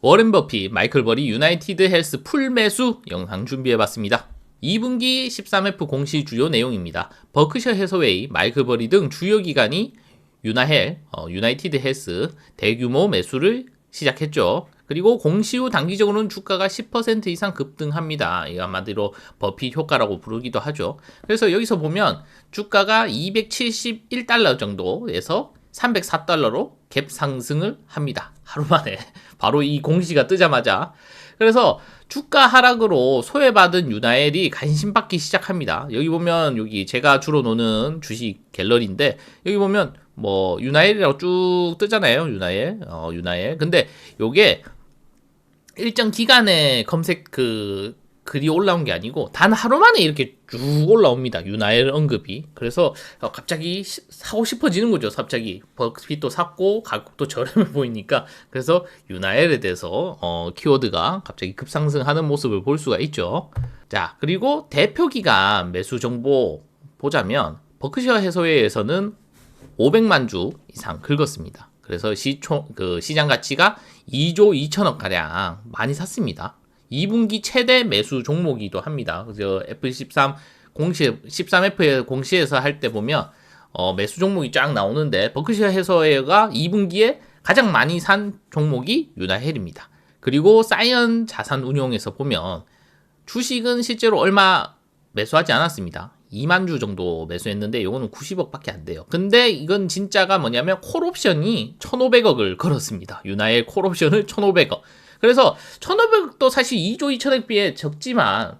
워렌 버피, 마이클 버리 유나이티드 헬스 풀 매수 영상 준비해봤습니다. 2분기 13F 공시 주요 내용입니다. 버크셔 해서웨이, 마이클 버리 등 주요 기관이 유나헬, 어, 유나이티드 헬스 대규모 매수를 시작했죠. 그리고 공시 후 단기적으로는 주가가 10% 이상 급등합니다. 이 한마디로 버피 효과라고 부르기도 하죠. 그래서 여기서 보면 주가가 271달러 정도에서 304달러로 갭 상승을 합니다. 하루 만에 바로 이 공시가 뜨자마자 그래서 주가 하락으로 소외받은 유나엘이 관심받기 시작합니다. 여기 보면 여기 제가 주로 노는 주식 갤러리인데 여기 보면 뭐 유나엘이라고 쭉 뜨잖아요. 유나엘, 어, 유나엘. 근데 요게 일정 기간에 검색 그 글이 올라온 게 아니고 단 하루 만에 이렇게 쭉 올라옵니다. 유나엘 언급이. 그래서 어, 갑자기 시, 사고 싶어지는 거죠. 갑자기 버핏도 샀고 가격도 저렴해 보이니까 그래서 유나엘에 대해서 어, 키워드가 갑자기 급상승하는 모습을 볼 수가 있죠. 자 그리고 대표 기간 매수 정보 보자면 버크셔 해소회에서는 500만 주 이상 긁었습니다. 그래서 시총 그 시장 가치가 2조 2천억 가량 많이 샀습니다. 2분기 최대 매수 종목이기도 합니다. 그래서 F13 공시 13F의 공시에서 할 때 보면 어, 매수 종목이 쫙 나오는데 버크셔 해서웨어가 2분기에 가장 많이 산 종목이 유나헬입니다. 그리고 사이언 자산 운용에서 보면 주식은 실제로 얼마 매수하지 않았습니다. 2만 주 정도 매수했는데 이거는 90억밖에 안 돼요. 근데 이건 진짜가 뭐냐면 콜옵션이 1,500억을 걸었습니다. 유나의 콜옵션을 1,500억. 그래서 1,500억도 사실 2조 2천억 비해 적지만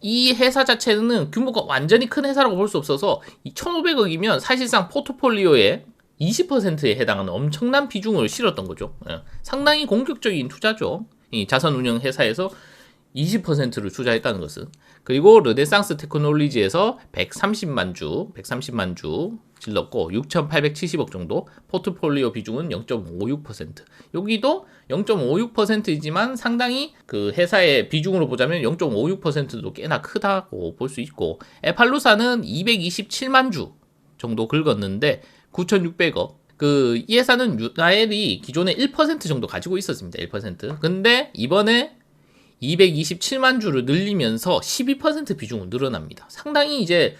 이 회사 자체는 규모가 완전히 큰 회사라고 볼 수 없어서 1,500억이면 사실상 포트폴리오의 20%에 해당하는 엄청난 비중을 실었던 거죠. 예. 상당히 공격적인 투자죠. 이 자산 운영 회사에서 20%를 투자했다는 것은. 그리고 르네상스 테크놀리지에서 130만 주, 130만 주 질렀고 6,870억 정도, 포트폴리오 비중은 0.56%. 여기도 0.56%이지만 상당히 그 회사의 비중으로 보자면 0.56%도 꽤나 크다고 볼 수 있고, 에팔루사는 227만 주 정도 긁었는데 9,600억. 그, 이 회사는 유나엘이 기존에 1% 정도 가지고 있었습니다. 1%. 근데 이번에 227만 주를 늘리면서 12% 비중은 늘어납니다. 상당히 이제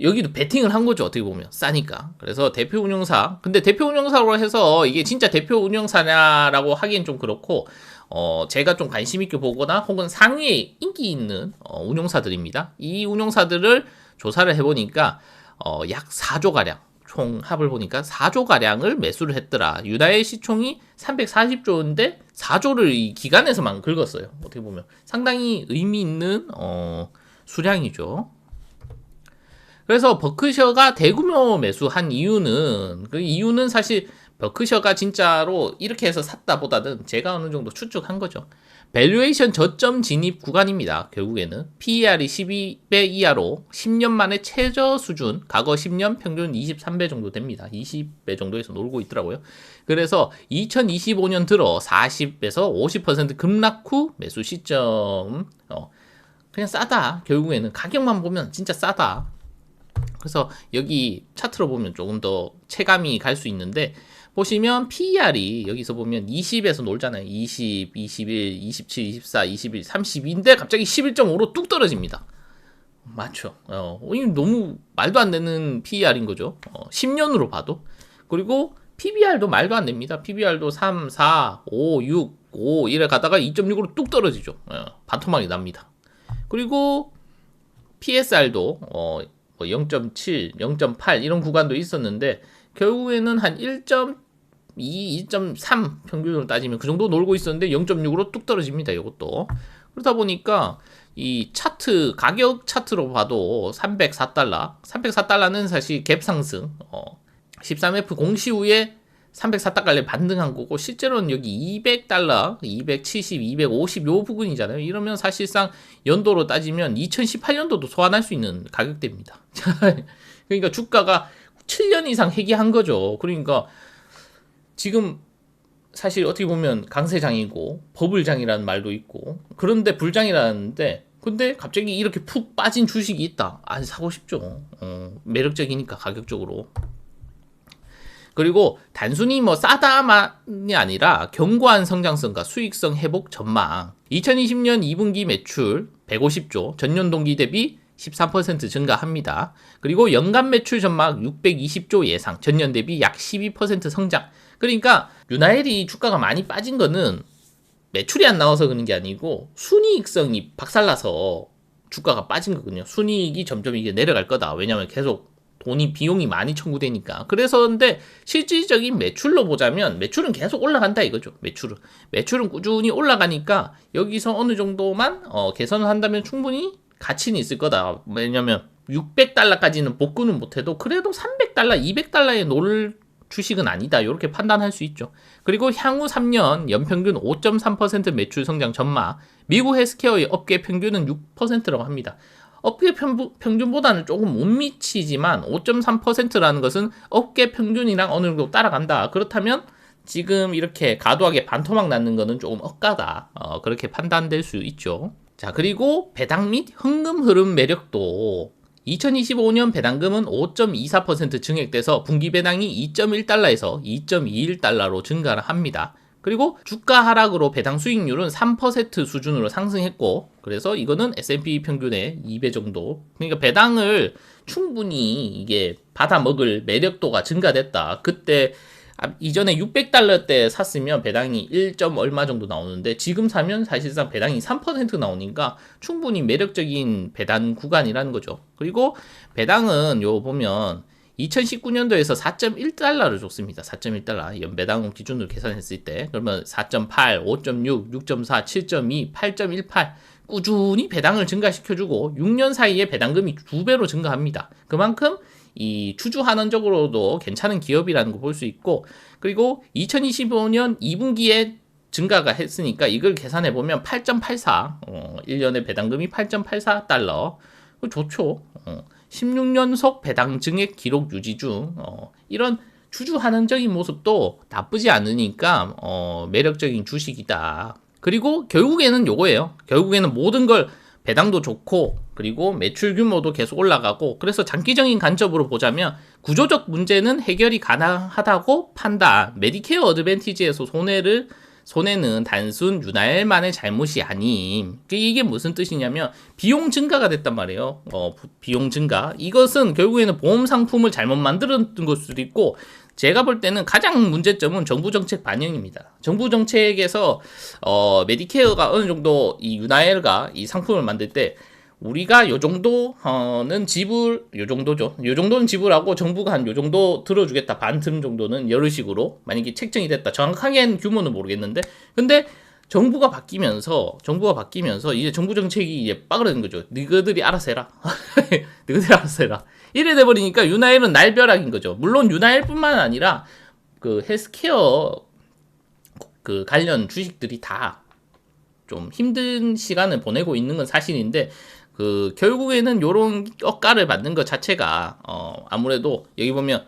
여기도 베팅을 한 거죠. 어떻게 보면 싸니까. 그래서 대표 운영사. 근데 대표 운영사로 해서 이게 진짜 대표 운영사냐라고 하기엔 좀 그렇고 어 제가 좀 관심 있게 보거나 혹은 상위에 인기 있는 어, 운영사들입니다. 이 운영사들을 조사를 해보니까 어 약 4조 가량 총 합을 보니까 4조 가량을 매수를 했더라. 유다의 시총이 340조인데 4조를 이 기간에서만 긁었어요. 어떻게 보면 상당히 의미 있는 어, 수량이죠. 그래서 버크셔가 대규모 매수한 이유는 그 이유는 사실 버크셔가 진짜로 이렇게 해서 샀다보다는 제가 어느 정도 추측한 거죠. 밸류에이션 저점 진입 구간입니다. 결국에는 PER이 12배 이하로 10년 만에 최저 수준, 과거 10년 평균 23배 정도 됩니다. 20배 정도에서 놀고 있더라고요. 그래서 2025년 들어 40에서 50% 급락 후 매수 시점, 어, 그냥 싸다. 결국에는 가격만 보면 진짜 싸다. 그래서 여기 차트로 보면 조금 더 체감이 갈 수 있는데 보시면 PER이 여기서 보면 20에서 놀잖아요. 20, 21, 27, 24, 21, 32인데 갑자기 11.5로 뚝 떨어집니다. 맞죠. 어, 이 너무 말도 안 되는 PER인 거죠. 어, 10년으로 봐도. 그리고 PBR도 말도 안 됩니다. PBR도 3, 4, 5, 6, 5 이래 가다가 2.6으로 뚝 떨어지죠. 어, 반토막이 납니다. 그리고 PSR도 어, 0.7, 뭐0.8 이런 구간도 있었는데 결국에는 한 1.2, 2.3 평균으로 따지면 그 정도 놀고 있었는데 0.6으로 뚝 떨어집니다. 이것도. 그러다 보니까 이 차트 가격 차트로 봐도 304달러, 304달러는 사실 갭 상승. 어, 13F 공시 후에 304달러에 반등한 거고 실제로는 여기 200달러, 270, 250 요 부분이잖아요. 이러면 사실상 연도로 따지면 2018년도도 소환할 수 있는 가격대입니다. 그러니까 주가가 7년 이상 회귀한 거죠. 그러니까 지금 사실 어떻게 보면 강세장이고 버블장이라는 말도 있고 그런데 불장이라는데 근데 갑자기 이렇게 푹 빠진 주식이 있다. 안 사고 싶죠. 어, 매력적이니까 가격적으로. 그리고 단순히 뭐 싸다만이 아니라 견고한 성장성과 수익성 회복 전망. 2020년 2분기 매출 150조, 전년 동기 대비 13% 증가합니다. 그리고 연간 매출 전망 620조 예상, 전년 대비 약 12% 성장. 그러니까 유나헬이 주가가 많이 빠진 거는 매출이 안 나와서 그런 게 아니고 순이익성이 박살나서 주가가 빠진 거거든요. 순이익이 점점 이게 내려갈 거다. 왜냐면 계속 돈이 비용이 많이 청구되니까. 그래서 근데 실질적인 매출로 보자면 매출은 계속 올라간다 이거죠. 매출은 매출은 꾸준히 올라가니까 여기서 어느 정도만 어, 개선을 한다면 충분히 가치는 있을 거다. 왜냐면 600달러까지는 복구는 못해도 그래도 300달러, 200달러에 놓을 주식은 아니다. 이렇게 판단할 수 있죠. 그리고 향후 3년 연평균 5.3% 매출 성장 전망. 미국 헬스케어의 업계 평균은 6%라고 합니다. 업계 평균보다는 조금 못 미치지만 5.3%라는 것은 업계 평균이랑 어느 정도 따라간다. 그렇다면 지금 이렇게 과도하게 반토막 났는 것은 조금 억까다. 어, 그렇게 판단될 수 있죠. 자, 그리고 배당 및 현금 흐름 매력도 2025년 배당금은 5.24% 증액돼서 분기 배당이 2.1달러에서 2.21달러로 증가를 합니다. 그리고 주가 하락으로 배당 수익률은 3% 수준으로 상승했고 그래서 이거는 S&P 평균의 2배 정도. 그러니까 배당을 충분히 이게 받아 먹을 매력도가 증가됐다. 그때 아, 이전에 600달러 때 샀으면 배당이 1. 얼마 정도 나오는데 지금 사면 사실상 배당이 3% 나오니까 충분히 매력적인 배당 구간이라는 거죠. 그리고 배당은 요 보면 2019년도에서 4.1달러를 줬습니다. 4.1달러. 연배당 기준으로 계산했을 때. 그러면 4.8, 5.6, 6.4, 7.2, 8.18. 꾸준히 배당을 증가시켜주고 6년 사이에 배당금이 두 배로 증가합니다. 그만큼 이 추주 한원적으로도 괜찮은 기업이라는 거 볼 수 있고 그리고 2025년 2분기에 증가가 했으니까 이걸 계산해 보면 8.84 어, 1년에 배당금이 8.84달러 좋죠. 어, 16년속 배당 증액 기록 유지 중 어, 이런 주주한원적인 모습도 나쁘지 않으니까 어, 매력적인 주식이다. 그리고 결국에는 요거예요. 결국에는 모든 걸 배당도 좋고 그리고 매출 규모도 계속 올라가고 그래서 장기적인 관점으로 보자면 구조적 문제는 해결이 가능하다고 판단. 메디케어 어드밴티지에서 손해를 손해는 단순 윤활만의 잘못이 아님. 이게 무슨 뜻이냐면 비용 증가가 됐단 말이에요. 어, 비용 증가. 이것은 결국에는 보험 상품을 잘못 만들었던 걸 수도 있고 제가 볼 때는 가장 문제점은 정부 정책 반영입니다. 정부 정책에서 어, 메디케어가 어느 정도 이 윤활가 이 상품을 만들 때 우리가 요 정도는 지불 요 정도죠. 요 정도는 지불하고 정부가 한 요 정도 들어주겠다 반틈 정도는 여러 식으로 만약에 책정이 됐다. 정확하게는 규모는 모르겠는데 근데 정부가 바뀌면서 정부가 바뀌면서 이제 정부 정책이 이제 빠그라든 거죠. 너희들이 알아서 해라. 너희들이 알아서 해라. 이래 돼 버리니까 유나일은 날벼락인 거죠. 물론 유나일뿐만 아니라 그 헬스케어 그 관련 주식들이 다 좀 힘든 시간을 보내고 있는 건 사실인데 그 결국에는 요런 억가를 받는 것 자체가 어 아무래도 여기 보면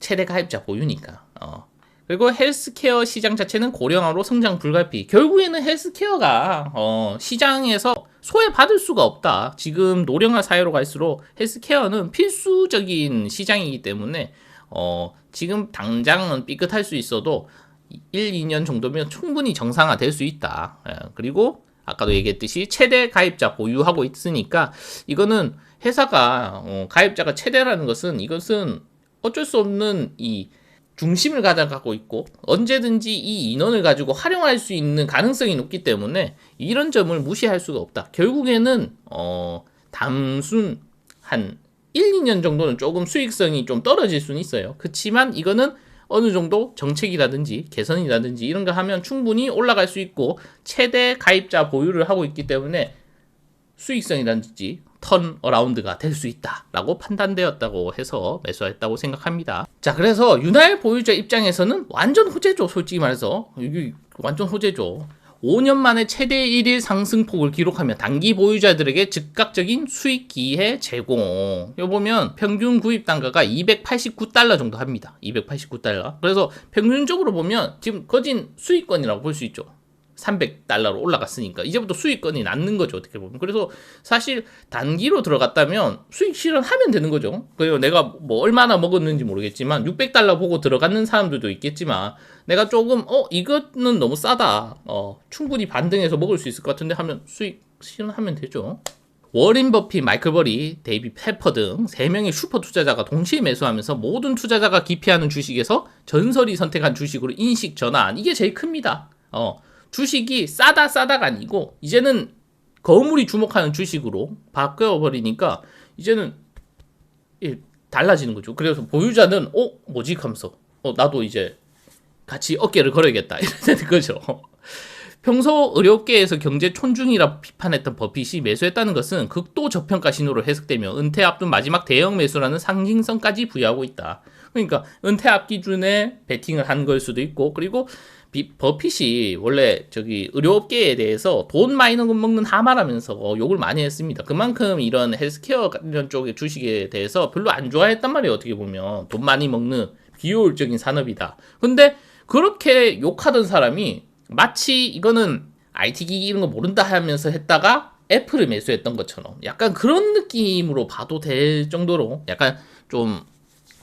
최대 가입자 보유니까 어 그리고 헬스케어 시장 자체는 고령화로 성장 불가피. 결국에는 헬스케어가 어, 시장에서 소외받을 수가 없다. 지금 노령화 사회로 갈수록 헬스케어는 필수적인 시장이기 때문에 어, 지금 당장은 삐끗할 수 있어도 1, 2년 정도면 충분히 정상화 될 수 있다. 예, 그리고 아까도 얘기했듯이 최대 가입자 보유하고 있으니까 이거는 회사가 어, 가입자가 최대라는 것은 이것은 어쩔 수 없는 이 중심을 가져가고 있고 언제든지 이 인원을 가지고 활용할 수 있는 가능성이 높기 때문에 이런 점을 무시할 수가 없다. 결국에는 어 단순 한 1, 2년 정도는 조금 수익성이 좀 떨어질 수는 있어요. 그렇지만 이거는 어느 정도 정책이라든지 개선이라든지 이런 거 하면 충분히 올라갈 수 있고 최대 가입자 보유를 하고 있기 때문에 수익성이라든지 턴 어라운드가 될 수 있다라고 판단되었다고 해서 매수했다고 생각합니다. 자, 그래서 윤활 보유자 입장에서는 완전 호재죠. 솔직히 말해서 이게 완전 호재죠. 5년 만에 최대 1일 상승폭을 기록하며 단기 보유자들에게 즉각적인 수익 기회 제공. 여 보면 평균 구입 단가가 289달러 정도 합니다. 289달러. 그래서 평균적으로 보면 지금 거진 수익권이라고 볼 수 있죠. 300달러로 올라갔으니까 이제부터 수익권이 낮는 거죠 어떻게 보면 그래서 사실 단기로 들어갔다면 수익 실현하면 되는 거죠 그리고 내가 뭐 얼마나 먹었는지 모르겠지만 600달러 보고 들어가는 사람들도 있겠지만 내가 조금 어 이거는 너무 싸다 어 충분히 반등해서 먹을 수 있을 것 같은데 하면 수익 실현하면 되죠 워린 버핏, 마이클 버리, 데이비 페퍼 등 3명의 슈퍼 투자자가 동시에 매수하면서 모든 투자자가 기피하는 주식에서 전설이 선택한 주식으로 인식 전환. 이게 제일 큽니다. 어, 주식이 싸다 싸다가 아니고 이제는 거물이 주목하는 주식으로 바뀌어버리니까 이제는 예, 달라지는 거죠. 그래서 보유자는 어 뭐지 하면서 어 나도 이제 같이 어깨를 걸어야겠다 이러는 거죠. 평소 의료계에서 경제 촌중이라 비판했던 버핏이 매수했다는 것은 극도 저평가 신호로 해석되며 은퇴 앞둔 마지막 대형 매수라는 상징성까지 부여하고 있다. 그러니까 은퇴 앞 기준에 베팅을 한 걸 수도 있고 그리고 비, 버핏이 원래 저기 의료업계에 대해서 돈 많이 먹는 하마라면서 어, 욕을 많이 했습니다. 그만큼 이런 헬스케어 관련 쪽의 주식에 대해서 별로 안 좋아했단 말이에요. 어떻게 보면 돈 많이 먹는 비효율적인 산업이다. 근데 그렇게 욕하던 사람이 마치 이거는 IT 기기 이런 거 모른다 하면서 했다가 애플을 매수했던 것처럼 약간 그런 느낌으로 봐도 될 정도로 약간 좀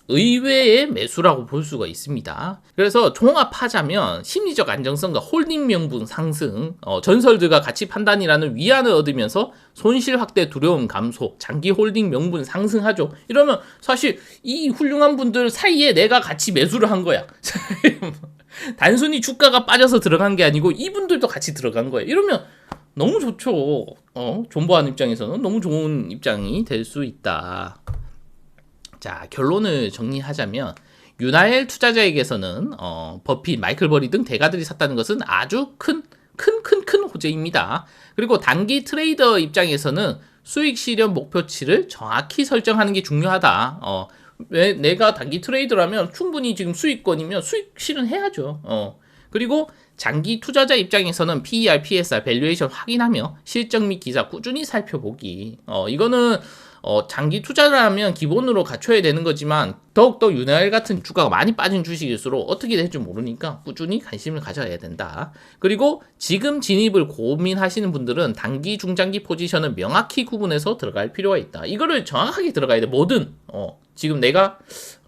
의외의 매수라고 볼 수가 있습니다. 그래서 종합하자면 심리적 안정성과 홀딩 명분 상승, 어, 전설들과 가치 판단이라는 위안을 얻으면서 손실 확대 두려움 감소, 장기 홀딩 명분 상승하죠. 이러면 사실 이 훌륭한 분들 사이에 내가 같이 매수를 한 거야. 단순히 주가가 빠져서 들어간 게 아니고 이분들도 같이 들어간 거예요. 이러면 너무 좋죠. 어, 존버하는 입장에서는 너무 좋은 입장이 될 수 있다. 자, 결론을 정리하자면 유나엘 투자자에게서는 어, 버핏, 마이클 버리 등 대가들이 샀다는 것은 아주 큰 큰 큰 큰 호재입니다. 그리고 단기 트레이더 입장에서는 수익 실현 목표치를 정확히 설정하는 게 중요하다. 어, 왜 내가 단기 트레이더라면 충분히 지금 수익권이면 수익 실현해야죠. 어. 그리고 장기 투자자 입장에서는 PER, PSR, 밸류에이션 확인하며 실적 및 기사 꾸준히 살펴보기. 어, 이거는 어, 장기 투자라면 기본으로 갖춰야 되는 거지만 더욱더 유나엘 같은 주가가 많이 빠진 주식일수록 어떻게 될지 모르니까 꾸준히 관심을 가져야 된다. 그리고 지금 진입을 고민하시는 분들은 단기, 중장기 포지션을 명확히 구분해서 들어갈 필요가 있다. 이거를 정확하게 들어가야 돼. 뭐든 어, 지금 내가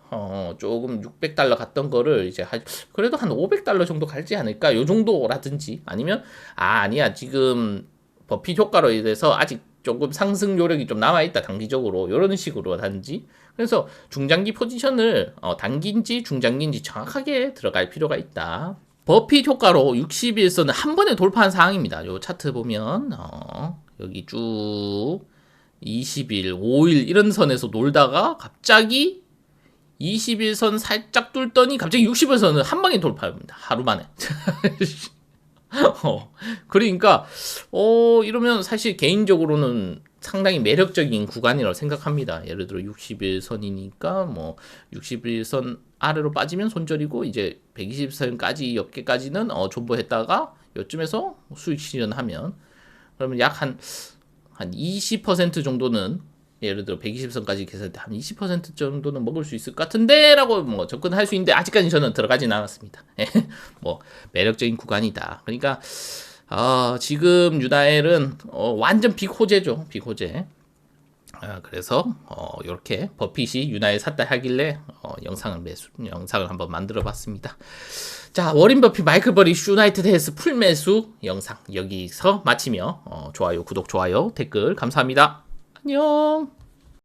어, 조금 600달러 갔던 거를 이제 한, 그래도 한 500달러 정도 갈지 않을까? 요 정도라든지 아니면 아, 아니야. 지금 버핏 효과로 인해서 아직 조금 상승 요력이 좀 남아 있다 단기적으로. 이런 식으로 단지. 그래서 중장기 포지션을 어, 단기인지 중장기인지 정확하게 들어갈 필요가 있다. 버핏 효과로 60일선을 한 번에 돌파한 상황입니다. 요 차트 보면. 어, 여기 쭉 20일 5일 이런 선에서 놀다가 갑자기 21선 살짝 뚫더니 갑자기 60일선을 한 방에 돌파합니다 하루 만에 어, 그러니까, 어, 이러면 사실 개인적으로는 상당히 매력적인 구간이라고 생각합니다. 예를 들어 61선이니까 뭐 61선 아래로 빠지면 손절이고 이제 120선까지 옆에까지는 어, 존버했다가 요쯤에서 수익 실현하면 그러면 약 한 한 20% 정도는 예를 들어 120선까지 계산할 때 한 20% 정도는 먹을 수 있을 것 같은데 라고 뭐 접근할 수 있는데 아직까지 저는 들어가진 않았습니다. 뭐 매력적인 구간이다. 그러니까 어, 지금 유다엘은 어, 완전 빅호재죠. 빅호재. 아, 그래서 어, 이렇게 버핏이 유나에 샀다 하길래 어, 영상을 매수 영상을 한번 만들어 봤습니다. 자 워린 버핏 마이클 버리 슈나이트드 헬스 풀 매수 영상 여기서 마치며 어, 좋아요 구독 좋아요 댓글 감사합니다. 안녕.